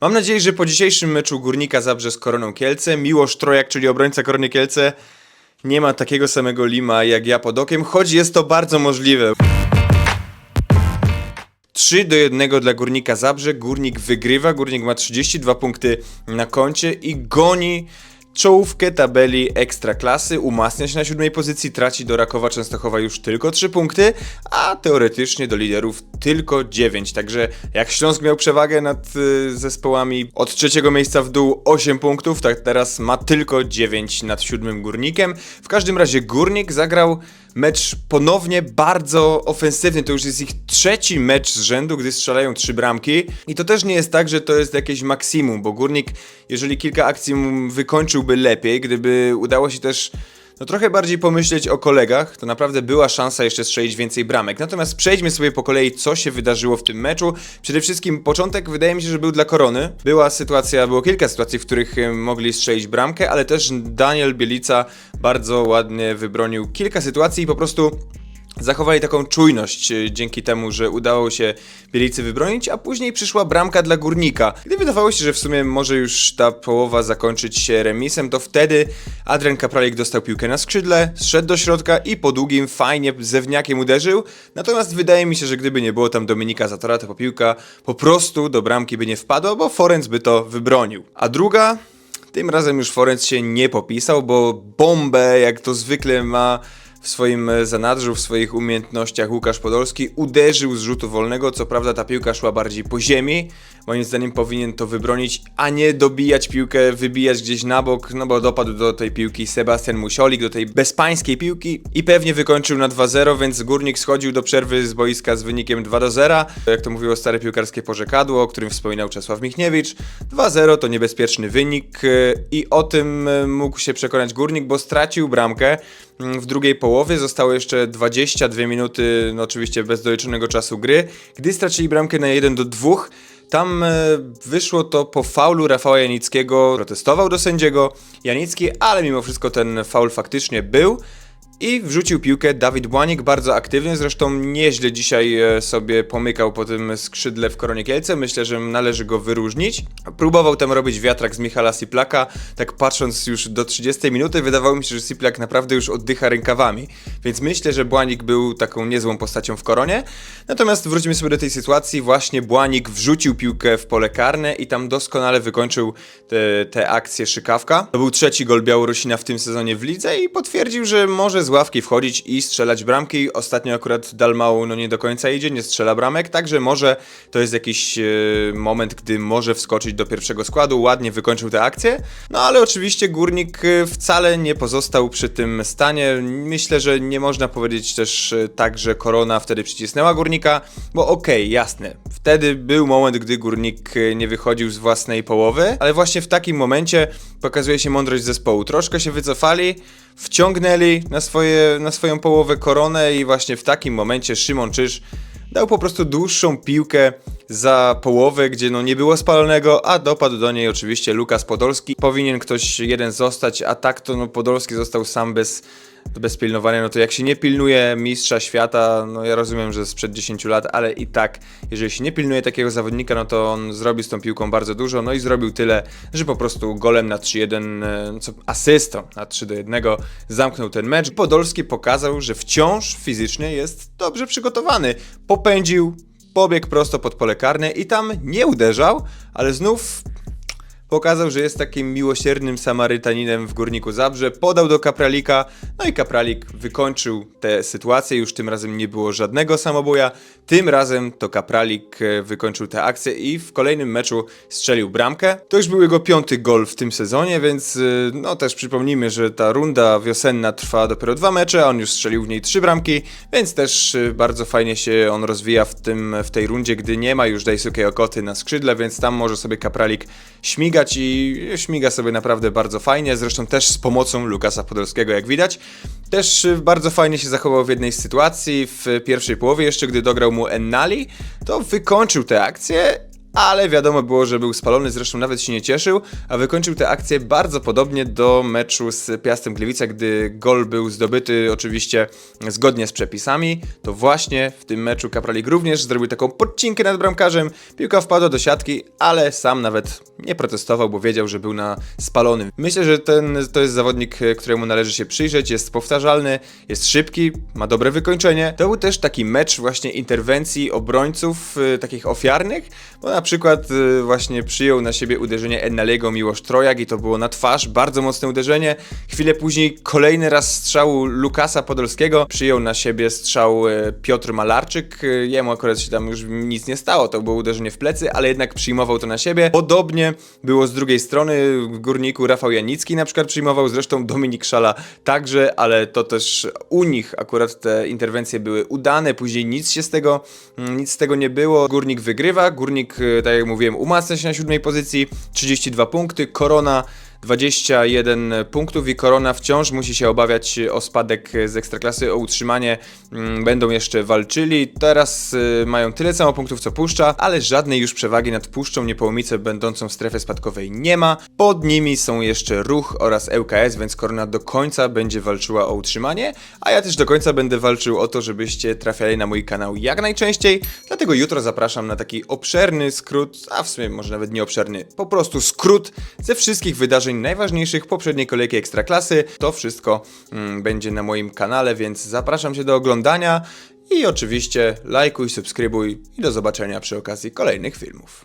Mam nadzieję, że po dzisiejszym meczu Górnika Zabrze z Koroną Kielce Miłosz Trojak, czyli obrońca Korony Kielce, nie ma takiego samego lima jak ja pod okiem, choć jest to bardzo możliwe. 3 do 1 dla Górnika Zabrze. Górnik wygrywa. Górnik ma 32 punkty na koncie i goni czołówkę tabeli ekstraklasy. Umacnia się na siódmej pozycji, traci do Rakowa Częstochowa już tylko 3 punkty, a teoretycznie do liderów tylko 9. Także jak Śląsk miał przewagę nad y, zespołami od trzeciego miejsca w dół 8 punktów, tak teraz ma tylko 9 nad siódmym Górnikiem. W każdym razie Górnik zagrał mecz ponownie bardzo ofensywny. To już jest ich trzeci mecz z rzędu, gdy strzelają trzy bramki. I to też nie jest tak, że to jest jakieś maksimum, bo Górnik, jeżeli kilka akcji wykończyłby lepiej, gdyby udało się też no trochę bardziej pomyśleć o kolegach, to naprawdę była szansa jeszcze strzelić więcej bramek. Natomiast przejdźmy sobie po kolei, co się wydarzyło w tym meczu. Przede wszystkim początek wydaje mi się, że był dla Korony. Była sytuacja, było kilka sytuacji, w których mogli strzelić bramkę, ale też Daniel Bielica bardzo ładnie wybronił kilka sytuacji i po prostu Zachowali taką czujność e, dzięki temu, że udało się Bielicy wybronić, a później przyszła bramka dla Górnika. Gdy wydawało się, że w sumie może już ta połowa zakończyć się remisem, to wtedy Adrian Kapralik dostał piłkę na skrzydle, zszedł do środka i po długim fajnie zewniakiem uderzył. Natomiast wydaje mi się, że gdyby nie było tam Dominika Zatora, to piłka po prostu do bramki by nie wpadła, bo Forenc by to wybronił. A druga... Tym razem już Forenc się nie popisał, bo bombę, jak to zwykle ma w swoim e, zanadrzu, w swoich umiejętnościach Łukasz Podolski uderzył z rzutu wolnego. Co prawda ta piłka szła bardziej po ziemi. Moim zdaniem powinien to wybronić, a nie dobijać piłkę, wybijać gdzieś na bok, no bo dopadł do tej piłki Sebastian Musiolik, do tej bezpańskiej piłki i pewnie wykończył na 2-0, więc Górnik schodził do przerwy z boiska z wynikiem 2-0. Jak to mówiło stare piłkarskie porzekadło, o którym wspominał Czesław Michniewicz. 2-0 to niebezpieczny wynik e, i o tym e, mógł się przekonać Górnik, bo stracił bramkę w drugiej połowie. Zostało jeszcze 22 minuty, no oczywiście bez doliczonego czasu gry. Gdy stracili bramkę na 1 do 2, tam e, wyszło to po faulu Rafała Janickiego. Protestował do sędziego Janicki, ale mimo wszystko ten faul faktycznie był. I wrzucił piłkę Dawid Błanik, bardzo aktywny, zresztą nieźle dzisiaj e, sobie pomykał po tym skrzydle w Koronie Kielce, myślę, że należy go wyróżnić. Próbował tam robić wiatrak z Michala Siplaka, tak patrząc już do 30 minuty wydawało mi się, że Siplak naprawdę już oddycha rękawami, więc myślę, że Błanik był taką niezłą postacią w Koronie. Natomiast wróćmy sobie do tej sytuacji, właśnie Błanik wrzucił piłkę w pole karne i tam doskonale wykończył te, te akcje Szykawka. To był trzeci gol Białorusina w tym sezonie w lidze i potwierdził, że może z ławki wchodzić i strzelać bramki. Ostatnio akurat Dalmau no nie do końca idzie, nie strzela bramek, także może to jest jakiś e, moment, gdy może wskoczyć do pierwszego składu, ładnie wykończył tę akcję. No ale oczywiście Górnik e, wcale nie pozostał przy tym stanie. Myślę, że nie można powiedzieć też e, tak, że Korona wtedy przycisnęła Górnika, bo okej, okay, jasne, wtedy był moment, gdy Górnik nie wychodził z własnej połowy, ale właśnie w takim momencie pokazuje się mądrość zespołu. Troszkę się wycofali, wciągnęli na, swoje, na swoją połowę koronę i właśnie w takim momencie Szymon Czyż dał po prostu dłuższą piłkę za połowę, gdzie no nie było spalonego, a dopadł do niej oczywiście Lukas Podolski. Powinien ktoś jeden zostać, a tak to no Podolski został sam bez bez pilnowania, no to jak się nie pilnuje mistrza świata, no ja rozumiem, że sprzed 10 lat, ale i tak, jeżeli się nie pilnuje takiego zawodnika, no to on zrobił z tą piłką bardzo dużo, no i zrobił tyle, że po prostu golem na 3-1, e, asystą na 3-1 zamknął ten mecz. Podolski pokazał, że wciąż fizycznie jest dobrze przygotowany. Popędził, pobiegł prosto pod pole karne i tam nie uderzał, ale znów Pokazał, że jest takim miłosiernym Samarytaninem w Górniku Zabrze, podał do Kapralika, no i Kapralik wykończył tę sytuację, już tym razem nie było żadnego samobuja, tym razem to Kapralik e, wykończył tę akcję i w kolejnym meczu strzelił bramkę. To już był jego piąty gol w tym sezonie, więc e, no też przypomnijmy, że ta runda wiosenna trwa dopiero dwa mecze, a on już strzelił w niej trzy bramki, więc też e, bardzo fajnie się on rozwija w, tym, w tej rundzie, gdy nie ma już Daisuke Okoty na skrzydle, więc tam może sobie Kapralik śmigać śmigać i śmiga sobie naprawdę bardzo fajnie, zresztą też z pomocą Lukasa Podolskiego, jak widać. Też y, bardzo fajnie się zachował w jednej sytuacji, w pierwszej połowie jeszcze, gdy dograł mu Ennali, to wykończył tę akcję ale wiadomo było, że był spalony, zresztą nawet się nie cieszył, a wykończył tę akcję bardzo podobnie do meczu z Piastem Gliwice, gdy gol był zdobyty oczywiście zgodnie z przepisami, to właśnie w tym meczu Kapralik również zrobił taką podcinkę nad bramkarzem, piłka wpadła do siatki, ale sam nawet nie protestował, bo wiedział, że był na spalonym. Myślę, że ten to jest zawodnik, któremu należy się przyjrzeć, jest powtarzalny, jest szybki, ma dobre wykończenie. To był też taki mecz właśnie interwencji obrońców, e, takich ofiarnych, bo na przykład e, właśnie przyjął na siebie uderzenie Ennalego Miłosz Trojak i to było na twarz, bardzo mocne uderzenie. Chwilę później kolejny raz strzał Lukasa Podolskiego, przyjął na siebie strzał e, Piotr Malarczyk, E, jemu akurat się tam już nic nie stało, to było uderzenie w plecy, ale jednak przyjmował to na siebie. Podobnie było z drugiej strony, w Górniku Rafał Janicki na przykład przyjmował, zresztą Dominik Szala także, ale to też u nich akurat te interwencje były udane, później nic się z tego, mm, nic z tego nie było. Górnik wygrywa, Górnik, tak jak mówiłem, umacnia się na siódmej pozycji, 32 punkty, Korona 21 punktów i Korona wciąż musi się obawiać o spadek z Ekstraklasy, o utrzymanie. Mm, Będą jeszcze walczyli. Teraz y, mają tyle samo punktów co Puszcza, ale żadnej już przewagi nad Puszczą Niepołomice będącą w strefie spadkowej nie ma. Pod nimi są jeszcze Ruch oraz ŁKS, więc Korona do końca będzie walczyła o utrzymanie, a ja też do końca będę walczył o to, żebyście trafiali na mój kanał jak najczęściej. Dlatego jutro zapraszam na taki obszerny skrót, a w sumie może nawet nie obszerny, po prostu skrót ze wszystkich wydarzeń najważniejszych poprzedniej kolejki Ekstraklasy. To wszystko mm, będzie na moim kanale, więc zapraszam Cię do oglądania i oczywiście lajkuj, subskrybuj i do zobaczenia przy okazji kolejnych filmów.